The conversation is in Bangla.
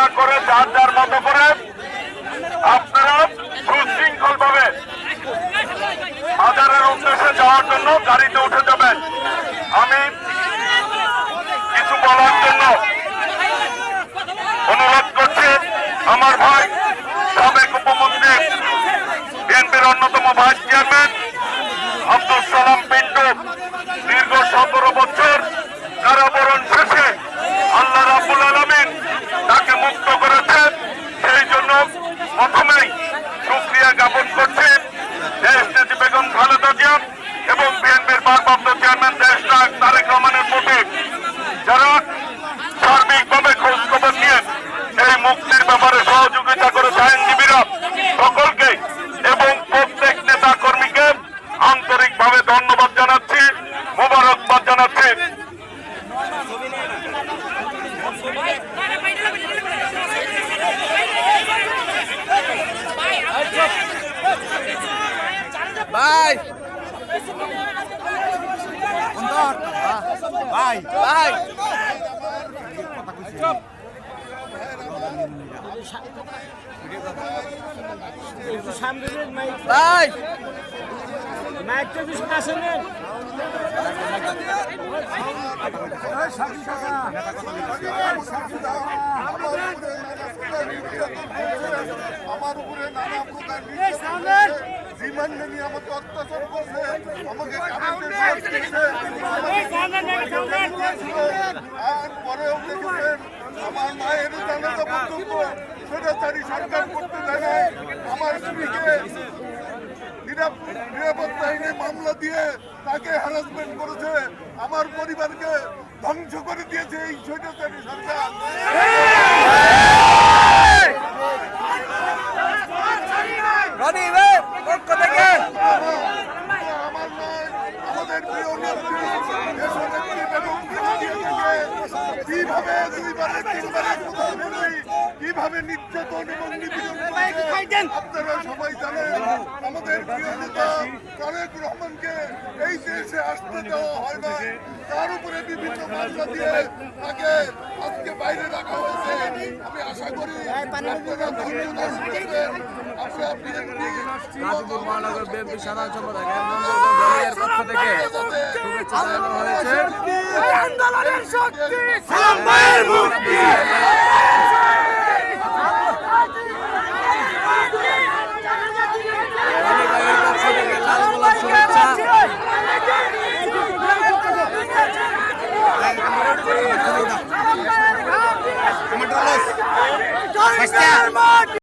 না করে যার যার মতো করে আপনারা সুশৃঙ্খল ভাবে বাজারের উদ্দেশ্যে যাওয়ার জন্য গাড়িতে উঠে যাবেন। আমি কিছু বলার জন্য অনুরোধ করছি আমার ভাই, সাবেক উপমন্ত্রী, বিএনপির অন্যতম ভাইস চেয়ারম্যান চেয়ারম্যান তারেক রহমানের প্রতি যারা সার্বিকভাবে খোঁজ খবর নিয়ে এই মুক্তির ব্যাপারে সহযোগিতা করেছে আইনজীবীরা, সকলকে এবং প্রত্যেক নেতা কর্মীকে আন্তরিকভাবে ধন্যবাদ জানাচ্ছি, মোবারকবাদ জানাচ্ছি। ভাই ভাই ভাই। ভাই। মাইকটা কিছু কাছে আমার উপরে নানা প্রকার রিমান্ডে নিয়ে আমাকে অত্যাচার করছে আমাকে আমার সরকার করতে আমার মামলা দিয়ে তাকে আমার পরিবারকে ধ্বংস করে দিয়েছে এই স্বৈরাচারী সরকার রনি ভাই পক্ষ থেকে আমার নয় আমাদের প্রিয় নেত্রী দেশনেত্রী বেগম খালেদা জিয়াকে কীভাবে দুইবারে প্রধানমন্ত্রী কীভাবে নির্যাতন এবং নিপীড়ন আপনারা সবাই জানেন আমাদের প্রিয় নেতা তারেক রহমানকে এই দেশে আসতে দেওয়া হয় না তার উপরে বিভিন্ন মামলা দিয়ে তাকে আজকে বাইরে রাখা হয়েছে। আমি আশা করি আপনারা ধৈর্য ধারণ আপনারা বিএনপি গাজীপুর মহানগর বিএনপি সাধারণ সম্পাদক পক্ষ থেকে শুভেচ্ছা জানানো হয়েছে। আন্দোলনের শক্তি। রনি ভাইয়ের পক্ষ থেকে